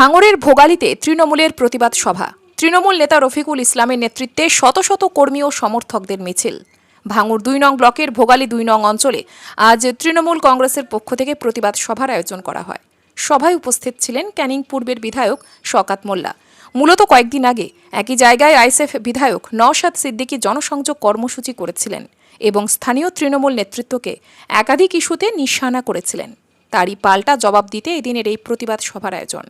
ভাঙড়ের ভোগালিতে তৃণমূলের প্রতিবাদ সভা। তৃণমূল নেতা রফিকুল ইসলামের নেতৃত্বে শত শত কর্মী ও সমর্থকদের মিছিল। ভাঙড় দুই নং ব্লকের ভোগালী দুই নং অঞ্চলে আজ তৃণমূল কংগ্রেসের পক্ষ থেকে প্রতিবাদ সভার আয়োজন করা হয়। সভায় উপস্থিত ছিলেন ক্যানিং পূর্বের বিধায়ক শকাত মোল্লা। মূলত কয়েকদিন আগে একই জায়গায় আইএসএফ বিধায়ক নওশাদ সিদ্দিকী জনসংযোগ কর্মসূচি করেছিলেন এবং স্থানীয় তৃণমূল নেতৃত্বকে একাধিক ইস্যুতে নিশানা করেছিলেন। তারই পাল্টা জবাব দিতে এদিনের এই প্রতিবাদ সভার আয়োজন।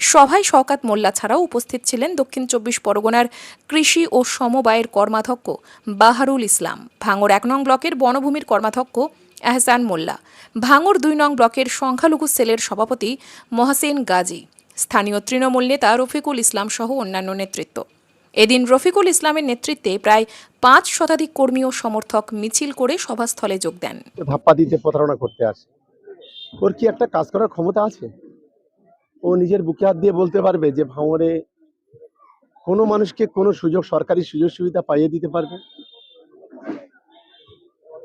সভায় শওকাত মোল্লা ছাড়াও উপস্থিত ছিলেন দক্ষিণ চব্বিশ পরগনার কৃষি ও সমবায়ের কর্মাধ্যক্ষ বাহারুল ইসলাম। ভাঙড় এক নং ব্লকের বনভূমির কর্মাধ্যক্ষ এহসান মোল্লা। ভাঙড় দুই নং ব্লকের সংখ্যালঘু সেলের সভাপতি মহাসেন গাজী। স্থানীয় তৃণমূল নেতা রফিকুল ইসলাম সহ অন্যান্য নেতৃত্ব। এদিন রফিকুল ইসলামের নেতৃত্বে প্রায় পাঁচ শতাধিক কর্মী ও সমর্থক মিছিল করে সভাস্থলে যোগ দেন। ধাপ্পা দিতে প্রতারণা করতে আসে। ওর কি একটা কাজ করার ক্ষমতা আছে? ও নিজের বুকে হাত দিয়ে বলতে পারবে যে ভাঙড়ে কোনো মানুষকে কোনো সুযোগ সরকারি সুযোগ সুবিধা পাইয়ে দিতে পারবে?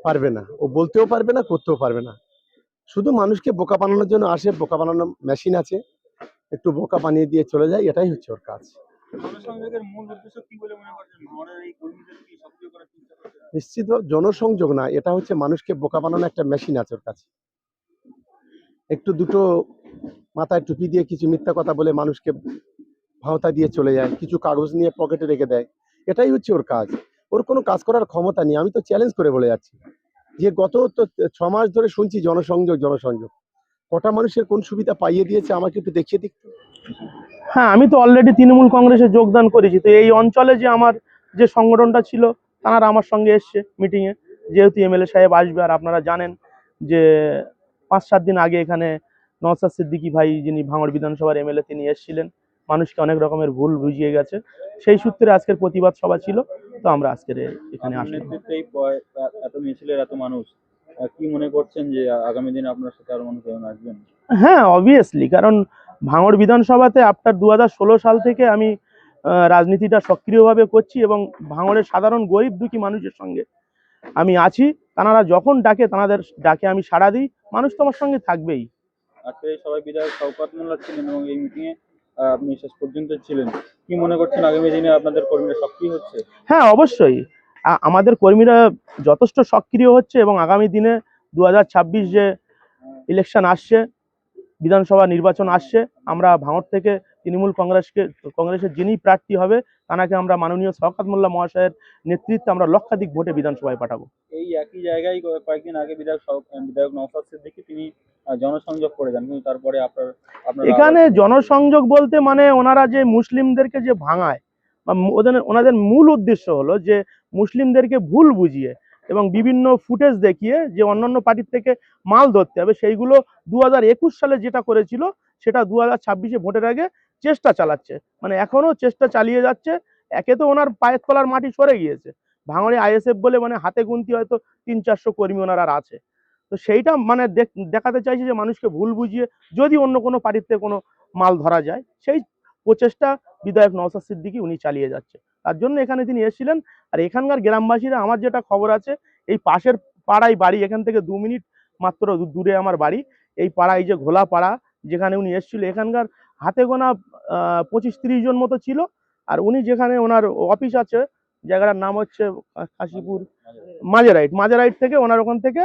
পারবে না। ও বলতেও পারবে না করতেও পারবে না। শুধু মানুষকে বোকা বানানোর জন্য আসে বোকা বানানোর মেশিন আছে। একটু বোকা বানিয়ে দিয়ে চলে যায় এটাই হচ্ছে ওর কাজ। নিশ্চিত জনসংযোগ না এটা হচ্ছে মানুষকে বোকা বানানো একটা মেশিন আছে ওর কাছে। একটু দুটো মাথায় টুপি দিয়ে কিছু মিথ্যা কথা বলে মানুষকে ভাওতা দিয়ে চলে যায়, কিছু কাগজ নিয়ে পকেটে রেখে দেয়। এটাই হচ্ছে ওর কাজ। ওর কোনো কাজ করার ক্ষমতা নেই, আমি তো চ্যালেঞ্জ করে বলে যাচ্ছি। যে গত তো ছ মাস ধরে শুনছি জনসংযোগ জনসংযোগ। কটা মানুষের কোন সুবিধা পাইয়ে দিয়েছে আমাকে একটু দেখিয়ে দিক হ্যাঁ আমি তো অলরেডি তৃণমূল কংগ্রেসে যোগদান করেছি। তো এই অঞ্চলে যে আমার যে সংগঠনটা ছিল, তারা আমার সঙ্গে এসছে মিটিংয়ে যেহেতু এমএলএ সাহেব আসবে, আর আপনারা জানেন যে পাঁচ সাত দিন আগে এখানে নওসাদ সিদ্দিকী ভাই যিনি ভাঙড় বিধানসভার এমএলএ তিনি এসেছিলেন মানুষকে অনেক রকমের ভুল বুঝিয়ে গেছে। সেই সূত্রে আজকের প্রতিবাদ সভা ছিল তো আমরা আজকের এখানে আপনার আসলাম। এত মিছিলের এত মানুষ কি মনে করছেন যে আগামী দিনে আপনার সাথে আরও মানুষ আসবেন? হ্যাঁ অবভিয়াসলি কারণ ভাঙড় বিধানসভাতে আফটার দু ষোলো সাল থেকে আমি রাজনীতিটা সক্রিয়ভাবে করছি এবং ভাঙড়ের সাধারণ গরিব দুঃখী মানুষের সঙ্গে আমি আছি। তারা যখন ডাকে তাদের ডাকে আমি সাড়া দিই। মানুষ তো আমার সঙ্গে থাকবেই। আজকে সবাই বিধায়ক শওকত মোল্লা ছিলেন এবং এই মিটিং এ আপনি শেষ পর্যন্ত ছিলেন। কি মনে করছেন আগামী দিনে আপনাদের কর্মীরা সক্রিয় হচ্ছে? হ্যাঁ অবশ্যই। আমাদের কর্মীরা যথেষ্ট সক্রিয় হচ্ছে এবং আগামী দিনে দু হাজার ছাব্বিশ যে ইলেকশন আসছে, বিধানসভা নির্বাচন আসছে, আমরা ভাঙড় থেকে তৃণমূল কংগ্রেসকে কংগ্রেসের যিনি প্রার্থী হবে তাকে আমরা মাননীয় শওকাত মোল্লা মহাশয়ের নেতৃত্বে আমরা লক্ষাধিক ভোটে বিধানসভায় পাঠাবো। এই একই জায়গায় কয়েকদিন আগে বিধায়ক বিধায়ক নওসাদ সিদ্দিকী তিনি জনসংযোগ করে যান কিন্তু তারপরে আপনার এখানে জনসংযোগ বলতে মানে ওনারা যে মুসলিমদেরকে যে ভাঙায় বা ওদের ওনাদের মূল উদ্দেশ্য হলো যে মুসলিমদেরকে ভুল বুঝিয়ে এবং বিভিন্ন ফুটেজ দেখিয়ে যে অন্যান্য পার্টির থেকে মাল ধরতে হবে সেইগুলো দু একুশ সালে যেটা করেছিল সেটা দু হাজার ছাব্বিশে ভোটের আগে চেষ্টা চালাচ্ছে। মানে এখনও চেষ্টা চালিয়ে যাচ্ছে। একে তো ওনার পায়ের তলার মাটি সরে গিয়েছে। ভাঙড়ে আইএসএফ বলে মানে হাতে গুনতি হয়তো তিন চারশো কর্মী ওনার আর আছে। তো সেইটা মানে দেখ- দেখাতে চাইছে যে মানুষকে ভুল বুঝিয়ে যদি অন্য কোনো পার্টিতে কোনো মাল ধরা যায়, সেই প্রচেষ্টা বিধায়ক নওসাদ সিদ্দিকী উনি চালিয়ে যাচ্ছে। তার জন্য এখানে তিনি এসেছিলেন। আর এখানকার গ্রামবাসীরা, আমার যেটা খবর আছে, এই পাশের পাড়ায় বাড়ি, এখান থেকে দু মিনিট মাত্র দূরে আমার বাড়ি, এই পাড়া এই যে ঘোলা পাড়া যেখানে উনি এসেছিল, এখানকার হাতে গোনা পঁচিশ তিরিশ জন মতো ছিল। আর উনি যেখানে ওনার অফিস আছে, জায়গাটার নাম হচ্ছে কাশীপুর মাঝেরাইট। মাঝেরাইট থেকে ওনার ওখান থেকে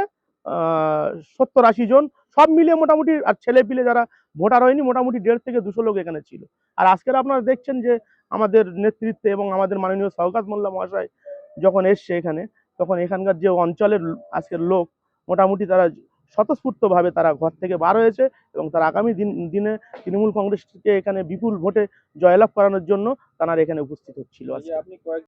সত্তর আশি জন, সব মিলিয়ে মোটামুটি, আর ছেলে পিলে যারা ভোটার হয়নি, মোটামুটি দেড় থেকে দুশো লোক এখানে ছিল। আর আজকের আপনারা দেখছেন যে, আমাদের নেতৃত্বে এবং আমাদের মাননীয় সৌকাত মোল্লা মহাশয় যখন এসছে এখানে, তখন এখানকার যে অঞ্চলের আজকের লোক, মোটামুটি তারা স্বতঃস্ফূর্তভাবে তারা ঘর থেকে বার হয়েছে এবং তারা আগামী দিন দিনে তৃণমূল কংগ্রেসকে এখানে বিপুল ভোটে জয়লাভ করানোর জন্য তারা এখানে উপস্থিত হচ্ছিল